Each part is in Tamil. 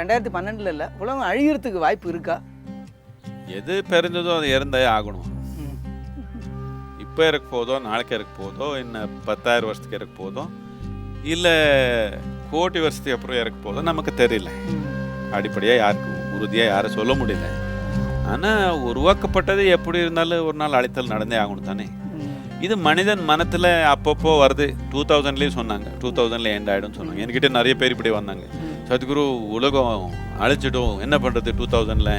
ரெண்டாயிரத்தி பன்னெண்டுல இல்லை உலகம் அழியறதுக்கு வாய்ப்பு இருக்கா? எது பிறந்ததோ அது இறந்தே ஆகணும். இப்போ இறக்க போதோ நாளைக்கு இறக்க போதோ இன்னும் பத்தாயிரம் வருஷத்துக்கு இறக்க போதோ இல்லை கோடி வருஷத்துக்கு அப்புறம் இறக்க போதோ நமக்கு தெரியல. அடிப்படையாக யாருக்கு உறுதியாக யாரும் சொல்ல முடியல. ஆனால் உருவாக்கப்பட்டது எப்படி இருந்தாலும் ஒரு நாள் அழைத்தல் நடந்தே ஆகணும் தானே. இது மனிதன் மனத்தில் அப்பப்போ வருது. டூ தௌசண்ட்லேயும் சொன்னாங்க. டூ தௌசண்ட்ல எண்ட் ஆகிடும்னு சொன்னாங்க. என்கிட்ட நிறைய பேர் இப்படி வந்தாங்க. சத்குரு உலகம் அழைச்சிடும். என்ன பண்ணுறது டூ தௌசண்டில்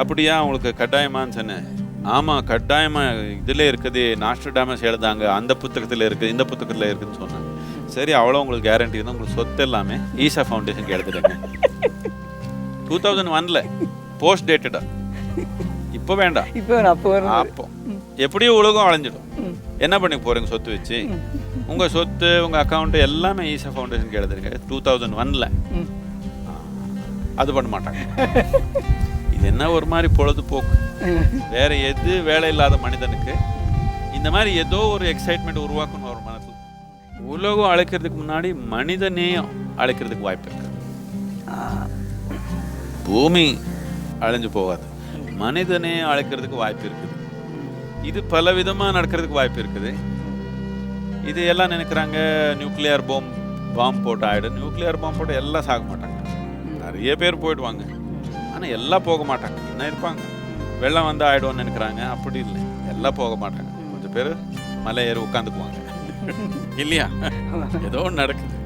அப்படியா அவங்களுக்கு கட்டாயமான்னு சொன்னேன். ஆமாம் கட்டாயமாக இதில் இருக்குது. நாஸ்ட்ரடாமஸ் எழுதாங்க அந்த புத்தகத்தில் இருக்குது இந்த புத்தகத்தில் இருக்குதுன்னு சொன்னாங்க. சரி அவ்வளோ உங்களுக்கு கேரண்டி இருந்தால் உங்களுக்கு சொத்து எல்லாமே ஈசா ஃபவுண்டேஷனுக்கு எழுதுறேங்க. டூ தௌசண்ட் ஒனில் போஸ்ட் டேட்டடா இப்போ வேண்டாம். இப்போ அப்போ. எப்படியும் உலகம் அழிஞ்சிடும். என்ன பண்ணி போறீங்க சொத்து வச்சு? உங்க சொத்து உங்க அக்கௌண்ட் எல்லாமே ஈசா ஃபவுண்டேஷனுக்கு எழுதுறீங்க டூ தௌசண்ட் ஒன்ல. அது பண்ண மாட்டாங்க. இது என்ன ஒரு மாதிரி பொழுதுபோக்கு? வேற எது வேலை இல்லாத மனிதனுக்கு? இந்த மாதிரி ஏதோ ஒரு எக்ஸைட்மெண்ட் உருவாக்கணும் ஒரு மனசுல உலகம் அழைக்கிறதுக்கு முன்னாடி மனிதனையும் அழைக்கிறதுக்கு வாய்ப்பு இருக்கு. பூமி அழிஞ்சு போகாது. மனிதனே அழைக்கிறதுக்கு வாய்ப்பு இருக்குது. இது பல விதமாக நடக்கிறதுக்கு வாய்ப்பு இருக்குது. இது எல்லாம் நினைக்கிறாங்க நியூக்ளியர் பாம் பாம் போட்டு ஆகிடும் நியூக்ளியர் பாம் போட்டு எல்லாம் சாக மாட்டாங்க. நிறைய பேர் போயிடுவாங்க. ஆனால் எல்லாம் போக மாட்டாங்க. என்ன இருப்பாங்க. வெள்ளம் வந்து ஆகிடும்னு நினைக்கிறாங்க. அப்படி இல்லை. எல்லாம் போக மாட்டாங்க. கொஞ்சம் பேர் மலை ஏறி உட்காந்துக்குவாங்க. இல்லையா? ஏதோ ஒன்று நடக்குது.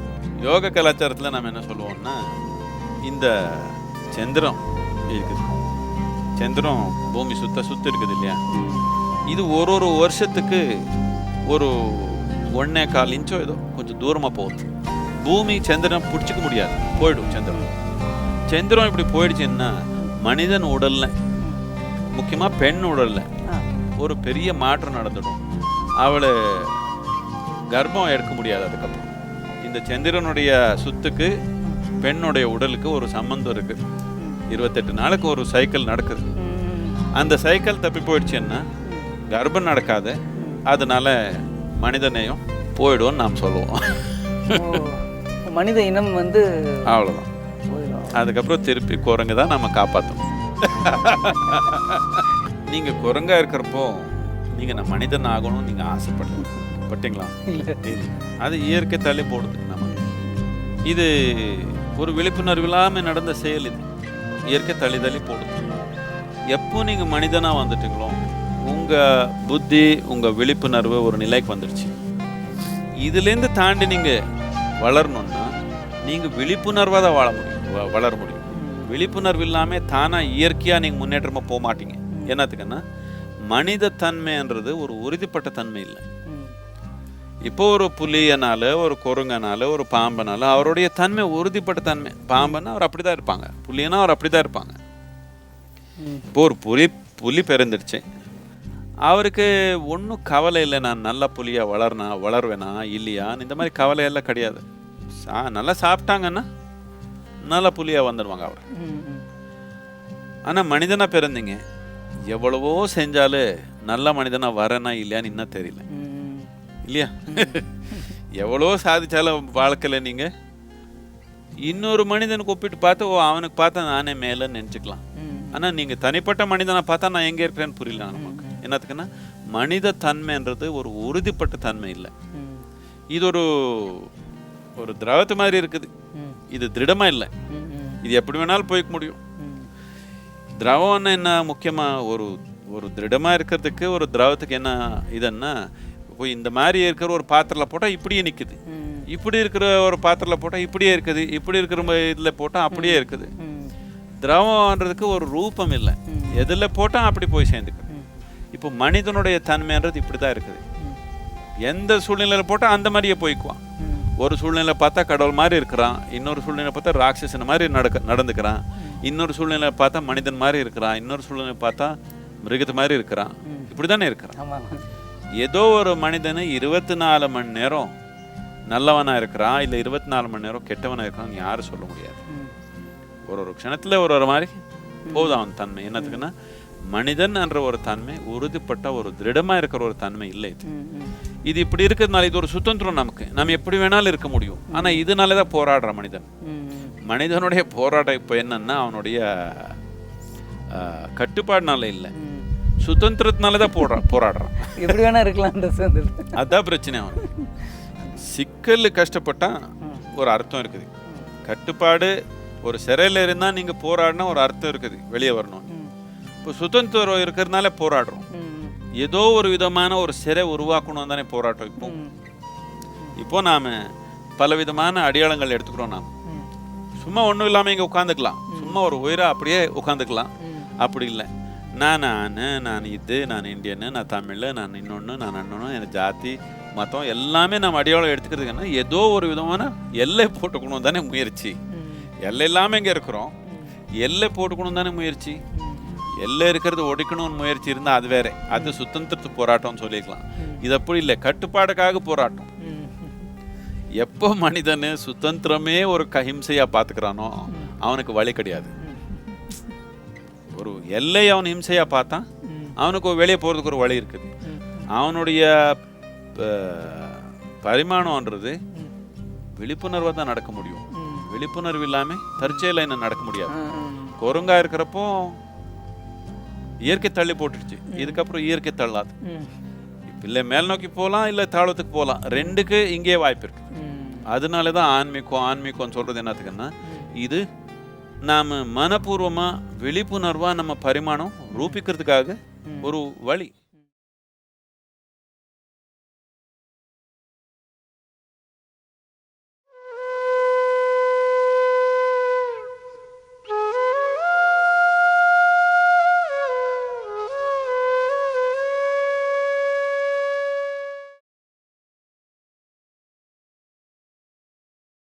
யோக கலாச்சாரத்தில் நம்ம என்ன சொல்லுவோம்னா இந்த சந்திரம் இருக்குது. சந்திரம் பூமி சுத்த சுத்த இருக்குது இல்லையா? இது ஒரு ஒரு வருஷத்துக்கு ஒரு ஒன்னே கால் இன்ச்சோ ஏதோ கொஞ்சம் தூரமாக போகுது. பூமி சந்திரன் பிடிச்சிக்க முடியாது. போயிடும் சந்திரன். சந்திரன் இப்படி போயிடுச்சுன்னா மனிதன் உடல்ல முக்கியமாக பெண் உடல்ல. ஒரு பெரிய மாற்றம் நடந்துடும். அவளை கர்ப்பம் எடுக்க முடியாது அதுக்கப்புறம். இந்த சந்திரனுடைய சுத்துக்கு பெண்ணுடைய உடலுக்கு ஒரு சம்பந்தம் இருக்கு. இருபத்தெட்டு நாளுக்கு ஒரு சைக்கிள் நடக்குது. அந்த சைக்கிள் தப்பி போயிடுச்சுன்னா கர்ப்பம் நடக்காது. அதனால மனிதனையும் போயிடும்னு நாம் சொல்லுவோம். மனித இனம் வந்து அவ்வளோதான் அதுக்கப்புறம் திருப்பி குரங்கு தான் நம்ம காப்பாற்றணும் நீங்கள் குரங்கா இருக்கிறப்போ நீங்கள் நான் மனிதன் ஆகணும்னு நீங்கள் ஆசைப்பட்டீங்க பட்டீங்களா? அது இயற்கை தள்ளி போடுது நம்ம இது ஒரு விழிப்புணர்வு இல்லாமல் நடந்த செயல் இது. இயற்கை தள்ளி தள்ளி போடுது. எப்போ நீங்கள் மனிதனாக வந்துட்டீங்களோ உங்கள் புத்தி உங்கள் விழிப்புணர்வு ஒரு நிலைக்கு வந்துடுச்சு. இதுலேருந்து தாண்டி நீங்கள் வளரணும்னா நீங்கள் விழிப்புணர்வாக தான் வாழ முடியும். வ- வளர முடியும். விழிப்புணர்வு இல்லாமல் தானாக இயற்கையாக நீங்கள் முன்னேற்றமாக போக மாட்டீங்க. என்னத்துக்குன்னா மனித தன்மைன்றது ஒரு உறுதிப்பட்ட தன்மை இல்லை. இப்போ ஒரு புலியனால ஒரு குரங்கனால ஒரு பாம்பனால அவருடைய தன்மை உறுதிப்பட்ட தன்மை. பாம்பன்னா அவர் அப்படி தான் இருப்பாங்க. புலியனா அவர் அப்படி தான் இருப்பாங்க. இப்போ ஒரு புலி புலி பிறந்துடுச்சு. அவருக்கு ஒன்றும் கவலை இல்லை நான் நல்ல புலியாக வளர்னா வளருவேனா இல்லையா? இந்த மாதிரி கவலை எல்லாம் கிடையாது. சா நல்லா சாப்பிட்டாங்கன்னா நல்ல புலியாக வந்துடுவாங்க அவர். ஆனால் மனிதனாக பிறந்தீங்க. எவ்வளவோ செஞ்சாலும் நல்ல மனிதனாக வரேனா இல்லையான்னு இன்னும் தெரியல. இல்லையா? எவ்வளோ சாதிச்சாலும் வாழ்க்கையில் நீங்கள் இன்னொரு மனிதனுக்கு ஒப்பிட்டு பார்த்து ஓ அவனுக்கு பார்த்தா நானே மேலேன்னு நினச்சிக்கலாம். ஆனால் நீங்கள் தனிப்பட்ட மனிதனை பார்த்தா நான் எங்கே இருக்கிறேன்னு புரியல நமக்கு. என்னத்துக்குன்னா மனித தன்மைன்றது ஒரு உறுதிப்பட்ட தன்மை இல்லை. இது ஒரு ஒரு திரவத்து மாதிரி இருக்குது. இது திருடமாக இல்லை. இது எப்படி வேணாலும் போய்க்க முடியும். திரவம்னா என்ன முக்கியமாக ஒரு ஒரு திருடமாக இருக்கிறதுக்கு ஒரு திரவத்துக்கு என்ன இதுன்னா இப்போ இந்த மாதிரி இருக்கிற ஒரு பாத்திரத்தில் போட்டால் இப்படியே நிற்குது. இப்படி இருக்கிற ஒரு பாத்திரத்தில் போட்டால் இப்படியே இருக்குது இப்படி இருக்கிற இதில் போட்டால் அப்படியே இருக்குது. திரவம்ன்றதுக்கு ஒரு ரூபம் இல்லை. எதில் போட்டால் அப்படி போய் சேர்ந்துக்குது ம். இப்போ மனிதனுடைய தன்மைன்றது இப்படி தான் இருக்குது. எந்த சூழ்நிலையில் போட்டால் அந்த மாதிரியே போய்க்குவான். ஒரு சூழ்நிலை பார்த்தா கடவுள் மாதிரி இருக்கிறான் இன்னொரு சூழ்நிலை பார்த்தா ராட்சசன் மாதிரி நடக்க நடந்துக்கிறான் இன்னொரு சூழ்நிலை பார்த்தா மனிதன் மாதிரி இருக்கிறான் இன்னொரு சூழ்நிலை பார்த்தா மிருகத்து மாதிரி இருக்கிறான். இப்படி தானே இருக்கிறான் ஏதோ ஒரு மனிதனு இருபத்தி நாலு மணி நேரம் நல்லவனா இருக்கிறான் இல்லை இருபத்தி நாலு மணி நேரம் கெட்டவனா இருக்கிறான்னு யாரும் சொல்ல முடியாது. ஒரு ஒரு க்ஷணத்தில் ஒரு ஒரு மாதிரி போகுது அவன் தன்மை என்னத்துக்குன்னா மனிதன் என்ற ஒரு தன்மை உறுதிப்பட்ட ஒரு திருடமாக இருக்கிற ஒரு தன்மை இல்லை இது. இது இப்படி இருக்கிறதுனால இது ஒரு சுதந்திரம் நமக்கு. நம்ம எப்படி வேணாலும் இருக்க முடியும். ஆனா இதனால தான் போராடுற மனிதன். மனிதனுடைய போராட்டம் இப்போ என்னன்னா அவனுடைய கட்டுப்பாடுனால இல்லை. சுதந்திரத்தினால தான் போடுறான் போராடுறான். எப்படி வேணா இருக்கலாம் அதான் பிரச்சனை அவனுக்கு. சிக்கல் கஷ்டப்பட்டா ஒரு அர்த்தம் இருக்குது. கட்டுப்பாடு ஒரு சிறையில் இருந்தால் நீங்கள் போராடினா ஒரு அர்த்தம் இருக்குது. வெளியே வரணும். இப்போ சுதந்திரம் இருக்கிறதுனால போராடுறோம். ஏதோ ஒரு விதமான ஒரு சிறை உருவாக்கணும் தானே போராட்டம் இப்போ. இப்போ நாம் பல விதமான அடையாளங்கள் எடுத்துக்கிறோம் நாம். சும்மா ஒன்றும் இல்லாமல் இங்கே உட்காந்துக்கலாம். சும்மா ஒரு உயிரை அப்படியே உட்காந்துக்கலாம். அப்படி இல்லை. நான் நான் நான் இது நான் இந்தியனு நான் தமிழ் நான் இன்னொன்று நான் அண்ணனும் எனக்கு ஜாதி மதம் எல்லாமே நம்ம அடையாளம் எடுத்துக்கிறதுக்குன்னா ஏதோ ஒரு விதமான எல்லை போட்டுக்கணும் தானே முயற்சி. எல்லை இல்லாமல் இங்கே இருக்கிறோம்? எல்லை போட்டுக்கணும் தானே முயற்சி. எல்லை இருக்கிறது ஒடிக்கணும்னு முயற்சி இருந்தால் அது வேற அது சுதந்திரத்து போராட்டம்னு சொல்லிக்கலாம் இது அப்படி இல்லை கட்டுப்பாடுக்காக போராட்டம். எப்போ மனிதன் சுதந்திரமே ஒரு கஹிம்சையாக பார்த்துக்கிறானோ அவனுக்கு வழி கிடையாது ஒரு எல்லை அவன் ஹிம்சையாக பார்த்தான். அவனுக்கு வெளியே போகிறதுக்கு ஒரு வழி இருக்குது. அவனுடைய பரிமாணம்ன்றது. விழிப்புணர்வாக தான் நடக்க முடியும். விழிப்புணர்வு இல்லாமல் தற்செயல என்ன நடக்க முடியாது. குரங்கா இருக்கிறப்போ இயற்கை தள்ளி போட்டுடுச்சு. இதுக்கப்புறம் இயற்கை தள்ளாது. இல்லை மேல் நோக்கி போகலாம் இல்லை தாழ்வத்துக்கு போகலாம். ரெண்டுக்கு இங்கே வாய்ப்பு இருக்கு. அதனால தான் ஆன்மீகம் ஆன்மீகம் சொல்றது என்னத்துக்குன்னா இது நாம் மனப்பூர்வமாக விழிப்புணர்வாக நம்ம பரிமாணம் ரூபிக்கிறதுக்காக ஒரு வழி.